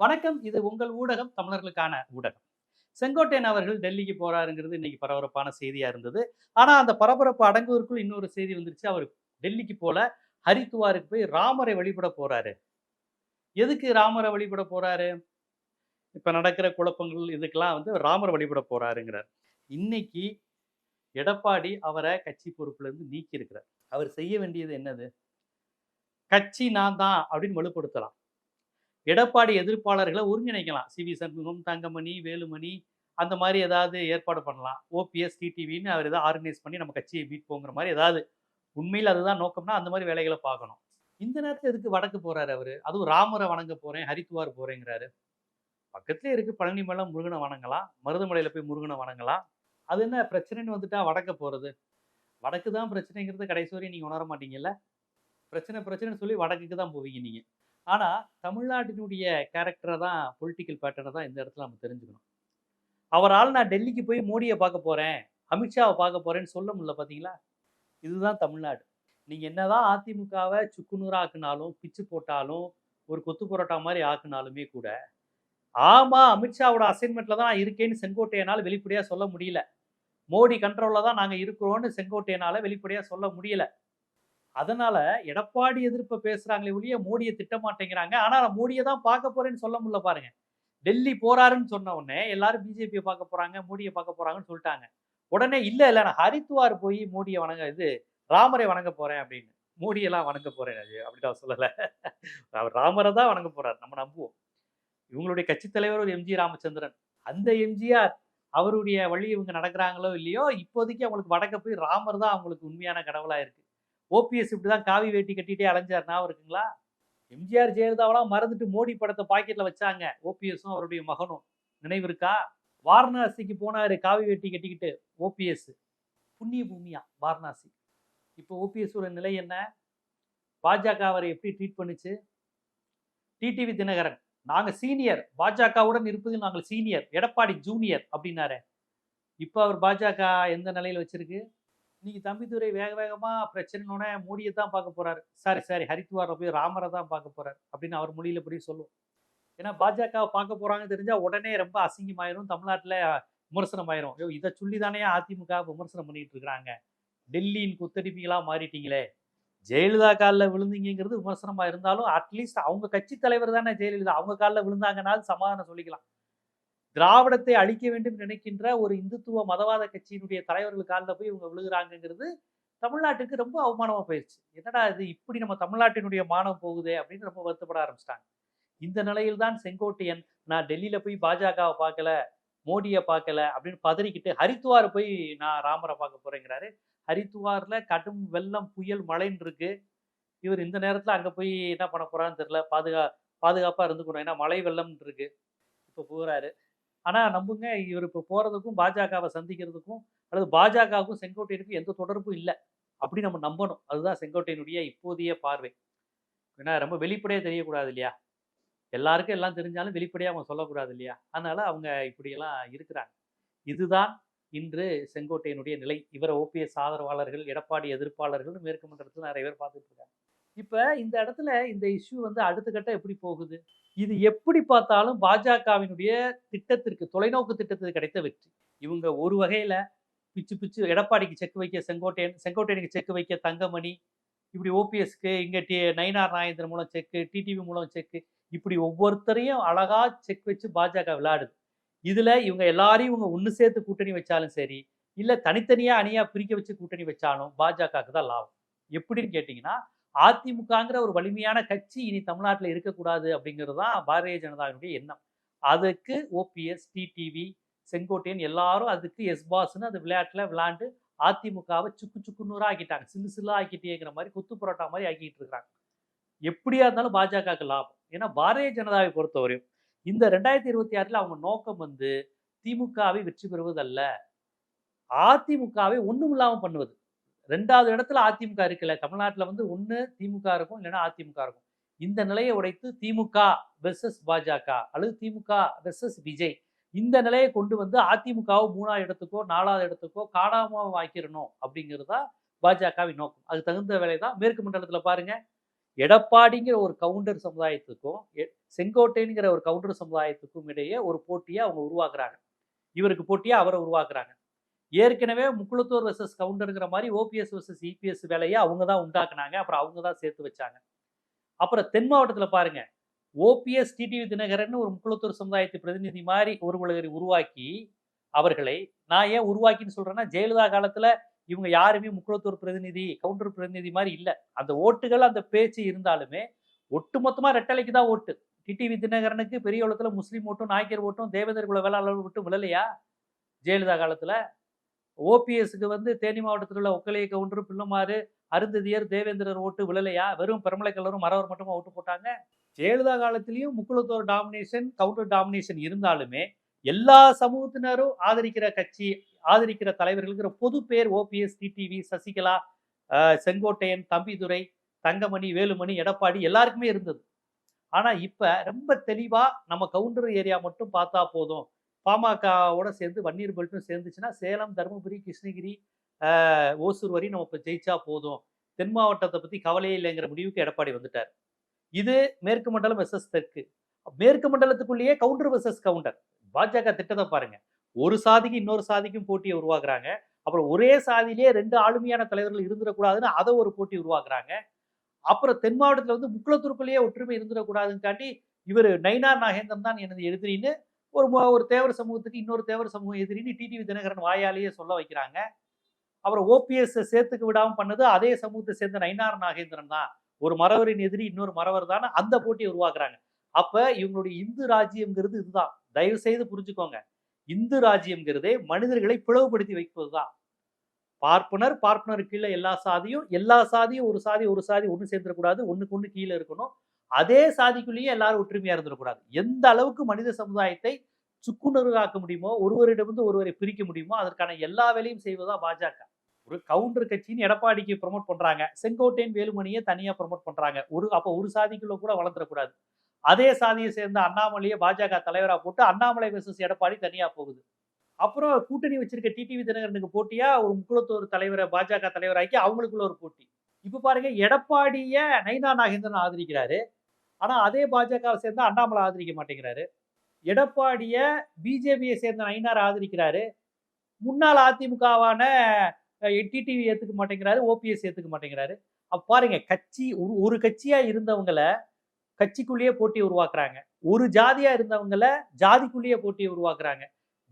வணக்கம். இது உங்கள் ஊடகம் தமிழர்களுக்கான ஊடகம். செங்கோட்டையன் அவர்கள் டெல்லிக்கு போறாருங்கிறது இன்னைக்கு பரபரப்பான செய்தியா இருந்தது. ஆனா அந்த பரபரப்பு அடங்குவதற்குள் இன்னொரு செய்தி வந்துருச்சு. அவர் டெல்லிக்கு போல ஹரித்துவாருக்கு போய் ராமரை வழிபட போறாரு. எதுக்கு ராமரை வழிபட போறாரு? இப்ப நடக்கிற குழப்பங்கள் இதுக்கெல்லாம் வந்து ராமரை வழிபட போறாருங்கிறார். இன்னைக்கு எடப்பாடி அவரை கட்சி பொறுப்புல இருந்து நீக்கி இருக்கிறார் அவர் செய்ய வேண்டியது என்னது? கட்சி நான் தான் அப்படின்னு வலுப்படுத்தலாம். எடப்பாடி எதிர்ப்பாளர்களை ஒருங்கிணைக்கலாம். சி. வி. சண்முகம் தங்கமணி வேலுமணி அந்த மாதிரி ஏதாவது ஏற்பாடு பண்ணலாம். ஓபிஎஸ் டிடிவின்னு அவர் ஏதாவது ஆர்கனைஸ் பண்ணி நம்ம கட்சியை மீட் போங்கிற மாதிரி ஏதாவது உண்மையில் அதுதான் நோக்கம்னா அந்த மாதிரி வேலைகளை பார்க்கணும். இந்த நேரத்தில் எதுக்கு வடக்கு போறாரு அவர்? அதுவும் ராமரை வணங்க போறேன் ஹரித்துவார் போறேங்கிறாரு. பக்கத்துலேயே இருக்கு பழனி முருகனை வணங்கலாம். மருதமலையில போய் முருகனை வணங்கலாம். அது என்ன பிரச்சனைன்னு வந்துட்டா வடக்க போறது? வடக்கு தான் பிரச்சனைங்கிறது கடைசி வரையும் நீங்க உணர மாட்டீங்கல்ல? பிரச்சனை பிரச்சனைன்னு சொல்லி வடக்குக்கு தான் போவீங்க நீங்க. ஆனால் தமிழ்நாட்டினுடைய கேரக்டரை தான் பொலிட்டிக்கல் பேட்டர்னை தான் இந்த இடத்துல நம்ம தெரிஞ்சுக்கணும். அவரால் நான் டெல்லிக்கு போய் மோடியை பார்க்க போகிறேன் அமித்ஷாவை பார்க்க போகிறேன்னு சொல்ல முடியல பார்த்தீங்களா இதுதான் தமிழ்நாடு. நீங்க என்னதான் அதிமுகவை சுக்குநூறா ஆக்குனாலும் பிச்சு போட்டாலும் ஒரு கொத்து புரோட்டா மாதிரி ஆக்குனாலுமே கூட ஆமா அமித்ஷாவோட அசைன்மெண்ட்ல தான் நான் இருக்கேன்னு செங்கோட்டையனால் வெளிப்படையா சொல்ல முடியல. மோடி கண்ட்ரோல்ல தான் நாங்க இருக்கிறோம்னு செங்கோட்டையனால வெளிப்படையா சொல்ல முடியல. அதனால எடப்பாடி எதிர்ப்பை பேசுறாங்களே ஒழிய மோடியை திட்ட ஆனால் ஆனா நான் மோடியை தான் பார்க்க போறேன்னு சொல்ல முடியல பாருங்க. டெல்லி போறாருன்னு சொன்ன உடனே எல்லாரும் பிஜேபியை பார்க்க போறாங்க மோடியை பார்க்க போறாங்கன்னு சொல்லிட்டாங்க. உடனே இல்லை இல்ல நான் ஹரித்துவார் போய் மோடியை வணங்க இது ராமரை வணங்க போறேன் அப்படின்னு. மோடியெல்லாம் வணங்க போறேன் அது அப்படி நான் சொல்லல. அவர் ராமரை தான் வணங்க போறாரு நம்ம நம்புவோம். இவங்களுடைய கட்சி தலைவர் ஒரு எம்ஜி ராமச்சந்திரன். அந்த எம்ஜிஆர் அவருடைய வழி இவங்க நடக்கிறாங்களோ இல்லையோ இப்போதைக்கு அவங்களுக்கு வடக்க போய் ராமர் தான் அவங்களுக்கு உண்மையான கடவுளா இருக்கு ஓபிஎஸ் இப்படி தான் காவி வேட்டி கட்டிகிட்டே அலைஞ்சார். ஞாபகம் இருக்குங்களா? எம்ஜிஆர் ஜெயலலிதாவெல்லாம் மறந்துட்டு மோடி படத்தை பாக்கெட்டில் வச்சாங்க. ஓபிஎஸும் அவருடைய மகனும். நினைவு இருக்கா? வாரணாசிக்கு போனார் காவி வேட்டி கட்டிக்கிட்டு ஓபிஎஸ். புண்ணிய பூமியா வாரணாசி. இப்போ ஓபிஎஸோட நிலை என்ன? பாஜக அவரை எப்படி ட்ரீட் பண்ணுச்சு? டிடிவி தினகரன் நாங்கள் சீனியர் பாஜகவுடன் இருப்பதில் நாங்கள் சீனியர் எடப்பாடி ஜூனியர் அப்படின்னாரு. இப்போ அவர் பாஜக எந்த நிலையில் வச்சிருக்கு? இன்னைக்கு தம்பிதுரை வேக வேகமா பிரச்சனைனோட மோடியை தான் பார்க்க போறாரு. சாரி சாரி ஹரித்வாரில் போய் ராமரை தான் பார்க்க போறாரு அப்படின்னு அவர் மொழியில போய் சொல்லுவோம். ஏன்னா பாஜகவை பார்க்க போகிறாங்கன்னு தெரிஞ்சா உடனே ரொம்ப அசிங்கமாயிரும் தமிழ்நாட்டில் விமர்சனம் ஆயிரும் ஐயோ இதை சொல்லி தானே அதிமுக விமர்சனம் பண்ணிட்டு இருக்கிறாங்க. டெல்லியின் குத்தடிப்பீங்களா மாறிட்டீங்களே. ஜெயலலிதா காலில் விழுந்தீங்கிறது விமர்சனமாக இருந்தாலும் அட்லீஸ்ட் அவங்க கட்சி தலைவர் தானே ஜெயலலிதா. அவங்க காலில் விழுந்தாங்கனாலும் சமாதானம் சொல்லிக்கலாம். திராவிடத்தை அழிக்க வேண்டும் நினைக்கின்ற ஒரு இந்துத்துவ மதவாத கட்சியினுடைய தலைவர்கள் காலில் போய் இவங்க விழுகிறாங்கிறது தமிழ்நாட்டுக்கு ரொம்ப அவமானமாக போயிடுச்சு என்னடா இது? இப்படி நம்ம தமிழ்நாட்டினுடைய மானம் போகுதே அப்படின்னு ரொம்ப வருத்தப்பட ஆரம்பிச்சிட்டாங்க. இந்த நிலையில் தான் செங்கோட்டையன் நான் டெல்லியில் போய் பாஜகவை பார்க்கல மோடியை பார்க்கல அப்படின்னு பதறிக்கிட்டு ஹரித்துவார் போய் நான் ராமரை பார்க்க போறேங்கிறாரு. ஹரித்துவாரில் கடும் வெள்ளம் புயல் மழைன்னு இருக்கு. இவர் இந்த நேரத்தில் அங்கே போய் என்ன பண்ண போறான்னு தெரியல. பாதுகா பாதுகாப்பாக இருந்துக்கணும். ஏன்னா மழை வெள்ளம்னு இருக்கு. இப்போ போகிறாரு ஆனால் நம்புங்க இவர் இப்போ போறதுக்கும் பாஜகவை சந்திக்கிறதுக்கும் அல்லது பாஜகவுக்கும் செங்கோட்டையனுக்கும் எந்த தொடர்பும் இல்லை. அப்படி நம்ம நம்பணும். அதுதான் செங்கோட்டையனுடைய இப்போதைய பார்வை. ஏன்னா ரொம்ப வெளிப்படையாக தெரியக்கூடாது இல்லையா? எல்லாருக்கும் எல்லாம் தெரிஞ்சாலும் வெளிப்படையாக அவங்க சொல்லக்கூடாது இல்லையா? அதனால அவங்க இப்படியெல்லாம் இருக்கிறாங்க. இதுதான் இன்று செங்கோட்டையனுடைய நிலை. இவரை ஓபிஎஸ் ஆதரவாளர்கள் எடப்பாடி எதிர்ப்பாளர்கள் மேற்கு மன்றத்தில் நிறைய பேர் பார்த்துட்டு இருக்காங்க. இப்போ இந்த இடத்துல இந்த இஷ்யூ வந்து அடுத்த கட்டம் எப்படி போகுது? இது எப்படி பார்த்தாலும் பாஜகவினுடைய திட்டத்திற்கு தொலைநோக்கு திட்டத்துக்கு கிடைத்த வெற்றி. இவங்க ஒரு வகையில் பிச்சு பிச்சு எடப்பாடிக்கு செக் வைக்க செங்கோட்டையன் செங்கோட்டையனுக்கு செக் வைக்க தங்கமணி இப்படி ஓபிஎஸ்க்கு இங்கே டி நயினார் நாயந்திரன் மூலம் செக்கு டிடிவி மூலம் செக்கு இப்படி ஒவ்வொருத்தரையும் அழகாக செக் வச்சு பாஜக விளையாடுது. இதில் இவங்க எல்லாரையும் இவங்க ஒன்று சேர்த்து கூட்டணி வச்சாலும் சரி இல்லை தனித்தனியாக அணியாக பிரிக்க வச்சு கூட்டணி வச்சாலும் பாஜகவுக்கு தான் லாபம். எப்படின்னு கேட்டிங்கன்னா அதிமுகங்கிற ஒரு வலிமையான கட்சி இனி தமிழ்நாட்டில் இருக்கக்கூடாது அப்படிங்கிறது தான் பாரதிய ஜனதாவினுடைய எண்ணம். அதுக்கு ஓபிஎஸ் டிடிவி செங்கோட்டையன் எல்லாரும் அதுக்கு எஸ்பாஸ்ன்னு அந்த விளையாட்டுல விளையாண்டு அதிமுகவை சுக்கு சுக்குநூறா ஆக்கிட்டாங்க. சில்லு சில்லா ஆக்கிட்டேங்கிற மாதிரி குத்து புரோட்டா மாதிரி ஆக்கிட்டு இருக்கிறாங்க எப்படியா இருந்தாலும் பாஜகவுக்கு லாபம். ஏன்னா பாரதிய ஜனதாவை பொறுத்தவரையும் இந்த ரெண்டாயிரத்தி இருபத்தி ஆறுல அவங்க நோக்கம் வந்து திமுகவை வெற்றி பெறுவதல்ல அதிமுகவை ஒண்ணும் இல்லாமல் பண்ணுவது. ரெண்டாவது இடத்துல அதிமுக இருக்குல்ல தமிழ்நாட்டில் வந்து ஒன்று திமுக இருக்கும் இல்லைன்னா அதிமுக இருக்கும். இந்த நிலையை உடைத்து திமுக வெர்சஸ் பாஜக அல்லது திமுக வெர்சஸ் விஜய். இந்த நிலையை கொண்டு வந்து அதிமுகவை மூணாவது இடத்துக்கோ நாலாவது இடத்துக்கோ காணாம ஆக்கிடணும் அப்படிங்கிறது தான் பாஜகவின் நோக்கம். அது தகுந்த வேலை தான் மேற்கு மண்டலத்தில் பாருங்க. எடப்பாடிங்கிற ஒரு கவுண்டர் சமுதாயத்துக்கும் எ- செங்கோட்டைங்கிற ஒரு கவுண்டர் சமுதாயத்துக்கும் இடையே ஒரு போட்டியை அவங்க உருவாக்குறாங்க. இவருக்கு போட்டியாக அவரை உருவாக்குறாங்க. ஏற்கனவே முக்குளத்தூர் வெர்சஸ் கவுண்டருங்கிற மாதிரி ஓபிஎஸ் வெர்சஸ் இபிஎஸ் வேலையை அவங்க தான் உண்டாக்குனாங்க. அப்புறம் அவங்க தான் சேர்த்து வச்சாங்க. அப்புறம் தென் மாவட்டத்தில் பாருங்க. ஓபிஎஸ் டிடிவி தினகரன் ஒரு முக்குளத்தூர் சமுதாயத்து பிரதிநிதி மாதிரி ஒருவரை உருவாக்கி அவர்களை நான் ஏன் உருவாக்கின்னு சொல்றேன்னா ஜெயலலிதா காலத்துல இவங்க யாருமே முக்குளத்தூர் பிரதிநிதி கவுண்டர் பிரதிநிதி மாதிரி இல்லை. அந்த ஓட்டுகள் அந்த பேச்சு இருந்தாலுமே ஒட்டுமொத்தமாக ரெட்டலைக்கு தான் ஓட்டு. டிடிவி தினகரனுக்கு பெரிய உலகத்தில் முஸ்லீம் ஓட்டும் நாயக்கர் ஓட்டும் தேவேந்தர் குல வேளாளர் ஓட்டும் விழலையா? ஜெயலலிதா காலத்தில் ஓபிஎஸ்க்கு வந்து தேனி மாவட்டத்தில் உள்ள ஒக்கலைய கவுண்டர் பிள்ளைமாறு அருந்ததியர் தேவேந்திரர் ஓட்டு விழலையா? வெறும் பெருமலை கல்லூரும் மறவர் மட்டுமா ஓட்டு போட்டாங்க? ஜெயலலிதா காலத்திலையும் முக்குளத்தோர் டாமினேஷன் கவுண்டர் டாமினேஷன் இருந்தாலுமே எல்லா சமூகத்தினரும் ஆதரிக்கிற கட்சி ஆதரிக்கிற தலைவர்களுக்கு பொது பேர் ஓபிஎஸ் டிடிவி சசிகலா செங்கோட்டையன் தம்பிதுரை தங்கமணி வேலுமணி எடப்பாடி எல்லாருக்குமே இருந்தது. ஆனால் இப்போ ரொம்ப தெளிவாக நம்ம கவுண்டர் ஏரியா மட்டும் பார்த்தா போதும். பாமகவோட சேர்ந்து வன்னியர் பெல்ட்டும் சேர்ந்துச்சுன்னா சேலம் தருமபுரி கிருஷ்ணகிரி ஓசூர் வரையும் நம்ம இப்போ ஜெயிச்சா போதும். தென் மாவட்டத்தை பற்றி கவலையே இல்லைங்கிற முடிவுக்கு எடப்பாடி வந்துட்டார். இது மேற்கு மண்டலம் எஸ்எஸ் தெற்கு. மேற்கு மண்டலத்துக்குள்ளேயே கவுண்டர் வெர்சஸ் கவுண்டர் பாஜக திட்டத்தை பாருங்க. ஒரு சாதிக்கு இன்னொரு சாதிக்கும் போட்டியை உருவாக்குறாங்க. அப்புறம் ஒரே சாதியிலேயே ரெண்டு ஆளுமையான தலைவர்கள் இருந்துடக்கூடாதுன்னு அதை ஒரு போட்டி உருவாக்குறாங்க. அப்புறம் தென் மாவட்டத்தில் வந்து முக்குளத்தூருக்குள்ளேயே ஒற்றுமை இருந்துடக்கூடாதுன்னு இவர் நயினார் நாகேந்திரன் தான் எனது எழுதுறீன்னு ஒரு ஒரு தேவர் சமூகத்துக்கு இன்னொரு தேவர் சமூகம் எதிரின்னு டிடிவி தினகரன் வாயாலேயே சொல்ல வைக்கிறாங்க. அப்புறம் ஓபிஎஸ் சேர்த்துக்கு விடாமல் பண்ணது அதே சமூகத்தை சேர்ந்த நயினார் நாகேந்திரன் தான். ஒரு மறவரின் எதிரி இன்னொரு மறவர் தானே அந்த போட்டியை உருவாக்குறாங்க. அப்ப இவங்களுடைய இந்து ராஜ்யம்ங்கிறது இதுதான். தயவு செய்து புரிஞ்சுக்கோங்க. இந்து ராஜ்யம்ங்கிறதே மனிதர்களை பிளவுபடுத்தி வைப்பதுதான். பார்ப்பனர் பார்ப்பனர் கீழே எல்லா சாதியும் எல்லா சாதியும் ஒரு சாதி ஒரு சாதி ஒன்று சேர்ந்துடக்கூடாது. ஒன்றுக்கு ஒன்று கீழே இருக்கணும். அதே சாதிக்குள்ளேயே எல்லாரும் ஒற்றுமையா இருந்துடக்கூடாது எந்த அளவுக்கு மனித சமுதாயத்தை சுக்குநுறுகாக்க முடியுமோ ஒருவரிடமிருந்து ஒருவரை பிரிக்க முடியுமோ அதற்கான எல்லா வேலையும் செய்வதா பாஜக. ஒரு கவுண்டர் கட்சின்னு எடப்பாடிக்கு ப்ரொமோட் பண்றாங்க. செங்கோட்டையன் வேலுமணியை தனியா ப்ரொமோட் பண்றாங்க. ஒரு அப்போ ஒரு சாதிக்குள்ள கூட வளர்ந்துடக்கூடாது அதே சாதியை சேர்ந்த அண்ணாமலையை பாஜக தலைவரா போட்டு அண்ணாமலை வெர்சஸ் எடப்பாடி தனியா போகுது. அப்புறம் கூட்டணி வச்சிருக்க டிடிவி தினகரனுக்கு போட்டியா? ஒரு முக்குளத்தூர் தலைவரை பாஜக தலைவராக்கி அவங்களுக்குள்ள ஒரு போட்டி. இப்ப பாருங்க எடப்பாடிய நைனா நாகேந்திரன் ஆதரிக்கிறாரு. ஆனால் அதே பாஜகவை சேர்ந்த அண்ணாமலை ஆதரிக்க மாட்டேங்கிறாரு. எடப்பாடியை பிஜேபியை சேர்ந்த நயினார் ஆதரிக்கிறாரு. முன்னாள் அதிமுகவான டிடிவி ஏற்றுக்க மாட்டேங்கிறாரு ஓபிஎஸ் ஏற்றுக்க மாட்டேங்கிறாரு. அப்போ பாருங்க கட்சி ஒரு ஒரு கட்சியாக இருந்தவங்கள கட்சிக்குள்ளேயே போட்டி உருவாக்குறாங்க. ஒரு ஜாதியாக இருந்தவங்கள ஜாதிக்குள்ளேயே போட்டியை உருவாக்குறாங்க.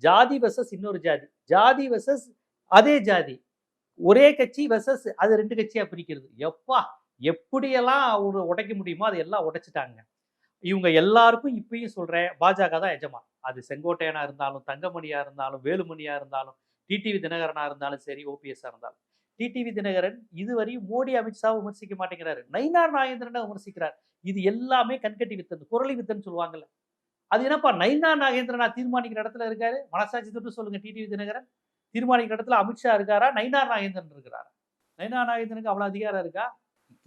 ஜாதி வெசஸ் இன்னொரு ஜாதி. ஜாதி வெசஸ் அதே ஜாதி. ஒரே கட்சி வெசஸ் அது ரெண்டு கட்சியாக பிரிக்கிறது. எப்பா! எப்படியெல்லாம் அவங்க உடைக்க முடியுமோ அதை எல்லாம் உடைச்சிட்டாங்க. இவங்க எல்லாருக்கும் இப்பயும் சொல்றேன் பாஜக தான் எஜமான். அது செங்கோட்டையனா இருந்தாலும் தங்கமணியா இருந்தாலும் வேலுமணியா இருந்தாலும் டிடிவி தினகரனா இருந்தாலும் சரி ஓபிஎஸ்ஸாக இருந்தாலும். டிடிவி தினகரன் இதுவரையும் மோடி அமித்ஷா விமர்சிக்க மாட்டேங்கிறாரு. நயினார் நாகேந்திரனை விமர்சிக்கிறார். இது எல்லாமே கண்கட்டி வித்தன் குரலி வித்தன் சொல்லுவாங்கல்ல. அது என்னப்பா நயினார் நாகேந்திரனா தீர்மானிக்கிற இடத்துல இருக்காரு? மனசாட்சி தொட்டு சொல்லுங்க டிடிவி தினகரன். தீர்மானிக்கிற இடத்துல அமித்ஷா இருக்காரா? நயினார் நாகேந்திரன் இருக்கிறாரா? நயினார் நாகேந்திரனுக்கு அவ்வளோ அதிகாரம் இருக்கா?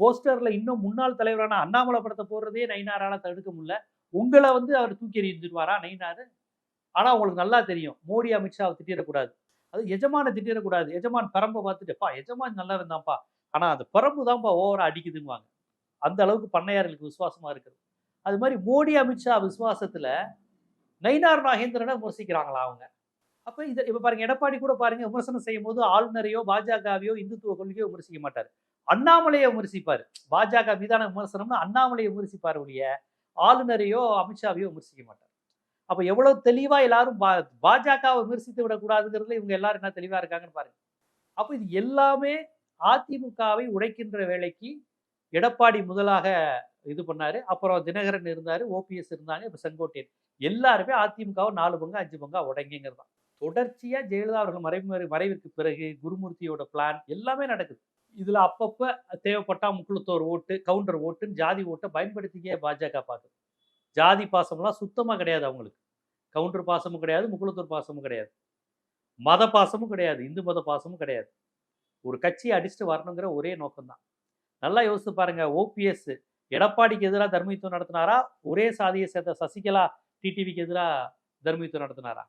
போஸ்டர்ல இன்னும் முன்னாள் தலைவரான அண்ணாமலை படத்தை போடுறதே நயினாரால தடுக்க முடியல. உங்களை வந்து அவர் தூக்கி எறிஞ்சிருவாரா நயினாரு? ஆனா உங்களுக்கு நல்லா தெரியும். மோடி அமித்ஷாவை திட்டிடக்கூடாது. அது எஜமான திட்டிடக்கூடாது. எஜமான் பரம்பை பார்த்துட்டுப்பா எஜமான் நல்லா இருந்தான்ப்பா. ஆனா அந்த பரம்பு தான்ப்பா ஓவரா அடிக்குதுங்குவாங்க. அந்த அளவுக்கு பண்ணையார்களுக்கு விசுவாசமா இருக்குது. அது மாதிரி மோடி அமித்ஷா விசுவாசத்துல நயினார் நாகேந்திரனை விமர்சிக்கிறாங்களா அவங்க? அப்ப இதை இப்ப பாருங்க எடப்பாடி கூட பாருங்க விமர்சனம் செய்யும் போது ஆளுநரையோ பாஜகவையோ இந்துத்துவ கொள்கையோ விமர்சிக்க மாட்டார். அண்ணாமலையை விமர்சிப்பார். பாஜக மீதான விமர்சனம்னு அண்ணாமலையை விமர்சிப்பார் ஒழிய ஆளுநரையோ அமித்ஷாவையோ விமர்சிக்க மாட்டார். அப்போ எவ்வளவு தெளிவா எல்லாரும் பா- பாஜகவை விமர்சித்து விடக்கூடாதுங்கிறதுல இவங்க எல்லாரும் என்ன தெளிவாக இருக்காங்கன்னு பாருங்க. அப்போ இது எல்லாமே அதிமுகவை உடைக்கின்ற வேலைக்கு எடப்பாடி முதலாக இது பண்ணாரு. அப்புறம் தினகரன் இருந்தார் ஓபிஎஸ் இருந்தாங்க இப்போ செங்கோட்டையன். எல்லாருமே அதிமுகவை நாலு பங்கா அஞ்சு பங்கா உடைங்கிறது தான் தொடர்ச்சியாக ஜெயலலிதா அவர்கள் மறைவு மறைவிற்கு பிறகு குருமூர்த்தியோட பிளான் எல்லாமே நடக்குது. இதில் அப்பப்போ தேவைப்பட்டா முக்குளத்தோர் ஓட்டு கவுண்டர் ஓட்டுன்னு ஜாதி ஓட்டை பயன்படுத்திக்கே பாஜக பார்க்குது ஜாதி பாசம்லாம் சுத்தமாக கிடையாது அவங்களுக்கு. கவுண்டர் பாசமும் கிடையாது முக்குளத்தூர் பாசமும் கிடையாது. மத பாசமும் கிடையாது இந்து மத பாசமும் கிடையாது. ஒரு கட்சியை அடிச்சுட்டு வரணுங்கிற ஒரே நோக்கம்தான். நல்லா யோசித்து பாருங்க ஓபிஎஸ் எடப்பாடிக்கு எதிராக தர்மயுத்தம் நடத்தினாரா? ஒரே சாதியை சேர்ந்த சசிகலா டிடிவிக்கு எதிராக தர்மயுத்தம் நடத்தினாரா?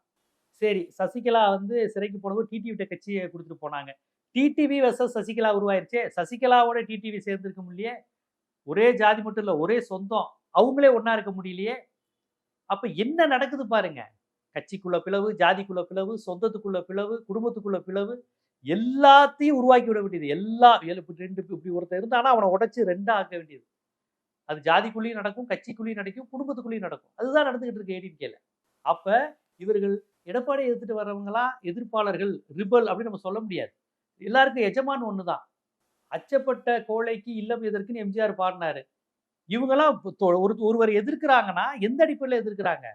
சரி சசிகலா வந்து சிறைக்கு போனது டிடிவிட்ட கட்சியை கொடுத்துட்டு போனாங்க. டிடிவி வெர்சஸ் சசிகலா உருவாயிருச்சே. சசிகலாவோட டிடிவி சேர்ந்துருக்க முடியே ஒரே ஜாதி மட்டும் இல்லை ஒரே சொந்தம். அவங்களே ஒன்றா இருக்க முடியலையே. அப்போ என்ன நடக்குது பாருங்க? கட்சிக்குள்ள பிளவு ஜாதிக்குள்ள பிளவு சொந்தத்துக்குள்ள பிளவு குடும்பத்துக்குள்ள பிளவு எல்லாத்தையும் உருவாக்கி விட வேண்டியது. எல்லா ரெண்டு இப்படி ஒருத்தன் இருந்தானா அவனை உடச்சி ரெண்டா ஆக்க வேண்டியது. அது ஜாதிக்குள்ளேயும் நடக்கும் கட்சிக்குள்ளேயும் நடக்கும் குடும்பத்துக்குள்ளேயும் நடக்கும். அதுதான் நடந்துகிட்டு இருக்கு ஏடிஎம்கேல அப்போ இவர்கள் எடப்பாடியை எதிர்த்துட்டு வர்றவங்களா? எதிர்ப்பாளர்கள் ரிபல் அப்படின்னு நம்ம சொல்ல முடியாது. எல்லாருக்கும் எஜமான் தான் அச்சப்பட்ட கோழைக்கு இல்லம் எதற்குன்னு எம்ஜிஆர் பாடினாரு. இவங்கெல்லாம் தொ- ஒரு ஒருவர் எதிர்க்கிறாங்கன்னா எந்த அடிப்படையில் எதிர்க்கிறாங்க?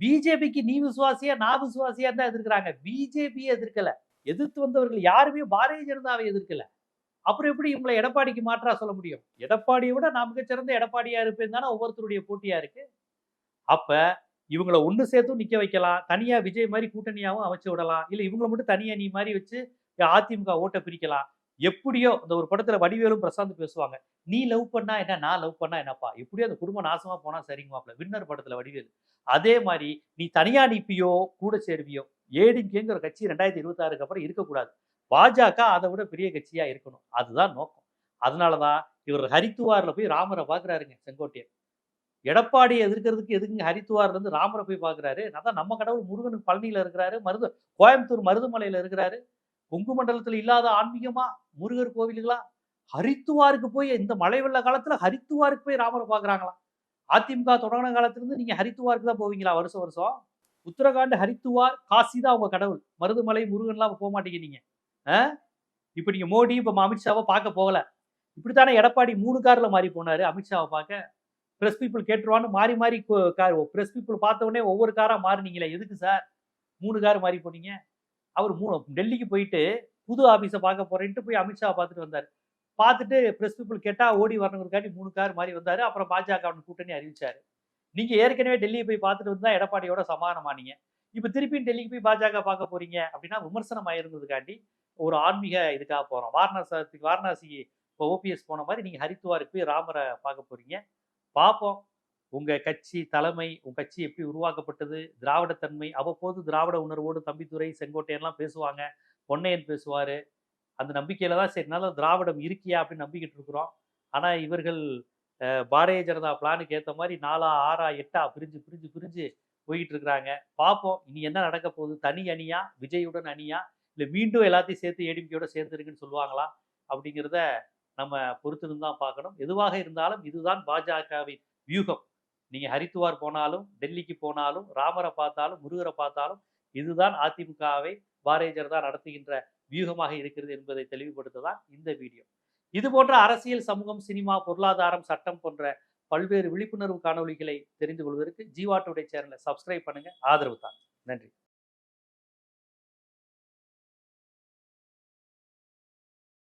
பிஜேபிக்கு நீ விசுவாசியா நான் விசுவாசியா தான் எதிர்க்கிறாங்க. பிஜேபியை எதிர்க்கல. எதிர்த்து வந்தவர்கள் யாருமே பாரதிய ஜனதாவை எதிர்க்கல. அப்புறம் எப்படி இவங்களை எடப்பாடிக்கு மாற்றா சொல்ல முடியும்? எடப்பாடியை விட நான் மிகச்சிறந்த எடப்பாடியா இருப்பேன் தானே ஒவ்வொருத்தருடைய போட்டியா இருக்கு. அப்ப இவங்களை ஒன்று சேர்த்தும் நிக்க வைக்கலாம். தனியா விஜய் மாதிரி கூட்டணியாகவும் அமைச்சு விடலாம். இல்லை இவங்களை மட்டும் தனியா நீ மாதிரி வச்சு அதிமுக ஓட்டை பிரிக்கலாம். எப்படியோ இந்த ஒரு படத்துல வடிவேலும் பிரசாந்த் பேசுவாங்க. நீ லவ் பண்ணா என்ன? நான் லவ் பண்ணா என்னப்பா? எப்படியோ அந்த குடும்பம் நாசமா போனா சரிங்க வின்னர் படத்துல வடிவேலு. அதே மாதிரி நீ தனியா நிப்பியோ கூட சேருவியோ ஏடிங்கேங்கிற கட்சி ரெண்டாயிரத்தி இருபத்தி ஆறுக்கு அப்புறம் இருக்கக்கூடாது. பாஜக அதை விட பெரிய கட்சியா இருக்கணும். அதுதான் நோக்கம். அதனாலதான் இவர் ஹரித்துவார்ல போய் ராமரை பாக்குறாருங்க செங்கோட்டையன். எடப்பாடியை எதிர்க்கிறதுக்கு எதுக்குங்க ஹரித்துவார்ல இருந்து ராமரை போய் பாக்குறாரு? அதான் நம்ம கடவுள் முருகனுக்கு பழனியில இருக்கிறாரு மருது கோயம்புத்தூர் மருதுமலையில இருக்கிறாரு. கொங்கு மண்டலத்துல இல்லாத ஆன்மீகமா? முருகர் கோவிலுகளா? ஹரித்துவாருக்கு போய் இந்த மழை வெள்ள காலத்துல ஹரித்துவாருக்கு போய் ராமரை பாக்குறாங்களா அதிமுக தொடங்கின காலத்திலிருந்து நீங்க ஹரித்துவாருக்கு தான் போவீங்களா வருஷம் வருஷம்? உத்தரகாண்ட் ஹரித்துவார் காசி தான் உங்க கடவுள். மருதுமலை முருகன்லாம் போக மாட்டீங்க நீங்க. ஆ? இப்ப நீங்க மோடி இப்ப அமித்ஷாவை பார்க்க போகல. இப்படித்தானே எடப்பாடி மூணு கார்ல மாறி போனாரு அமித்ஷாவை பார்க்க. பிரஸ் பீப்புள் கேட்டுருவான்னு மாறி மாறி கார் பிரஸ் பீப்புள் பார்த்த உடனே ஒவ்வொரு காரா மாறினீங்களே. எதுக்கு சார்? மூணு கார் மாறி போனீங்க. அவர் மூணு டெல்லிக்கு போயிட்டு புது ஆபீஸை பார்க்க போறேன்ட்டு போய் அமித்ஷாவை பார்த்துட்டு வந்தார். பார்த்துட்டு பிரஸ் பீப்புள் கேட்டால் ஓடி வரணுங்கிறக்காண்டி மூணு கார் மாதிரி வந்தார். அப்புறம் பாஜக கூட்டணி அறிவிச்சாரு. நீங்கள் ஏற்கனவே டெல்லியை போய் பார்த்துட்டு வந்தால் எடப்பாடியோட சமாதானமானீங்க இப்போ திருப்பியும் டெல்லிக்கு போய் பாஜக பார்க்க போறீங்க அப்படின்னா விமர்சனம் ஆயிருந்ததுக்காண்டி ஒரு ஆன்மீக இதுக்காக போகிறோம் வாரணாசத்துக்கு வாரணாசிக்கு இப்போ ஓபிஎஸ் போன மாதிரி நீங்கள் ஹரித்துவாருக்கு போய் ராமரை பார்க்க போறீங்க. பார்ப்போம். உங்கள் கட்சி தலைமை உங்கள் கட்சி எப்படி உருவாக்கப்பட்டது திராவிடத்தன்மை அவ்வப்போது திராவிட உணர்வோடு தம்பித்துறை செங்கோட்டையன்லாம் பேசுவாங்க பொன்னையன் பேசுவார். அந்த நம்பிக்கையில் தான் சரி நல்லா திராவிடம் இருக்கியா அப்படின்னு நம்பிக்கிட்டு இருக்கிறோம். ஆனால் இவர்கள் பாரதிய ஜனதா பிளானுக்கு ஏற்ற மாதிரி நாலா ஆறா எட்டா பிரிஞ்சு பிரிஞ்சு பிரிஞ்சு போய்கிட்டு இருக்கிறாங்க. பார்ப்போம் இனி என்ன நடக்க போகுது? தனி அணியா? விஜயுடன் அணியா? இல்லை மீண்டும் எல்லாத்தையும் சேர்த்து ஏடிஎம்கேயோட சேர்ந்துருக்குன்னு சொல்லுவாங்களா? அப்படிங்கிறத நம்ம பொறுத்திருந்தான் பார்க்கணும். எதுவாக இருந்தாலும் இதுதான் பாஜகவின் வியூகம். நீங்கள் ஹரித்துவார் போனாலும் டெல்லிக்கு போனாலும் ராமரை பார்த்தாலும் முருகரை பார்த்தாலும் இதுதான் அதிமுகவை பாரதிய ஜனதா நடத்துகின்ற வியூகமாக இருக்கிறது என்பதை தெளிவுபடுத்த தான் இந்த வீடியோ. இது போன்ற அரசியல் சமூகம் சினிமா பொருளாதாரம் சட்டம் போன்ற பல்வேறு விழிப்புணர்வு காணொளிகளை தெரிந்து கொள்வதற்கு ஜீவா டுடே சேனலை சப்ஸ்கிரைப் பண்ணுங்க. ஆதரவு தான் நன்றி.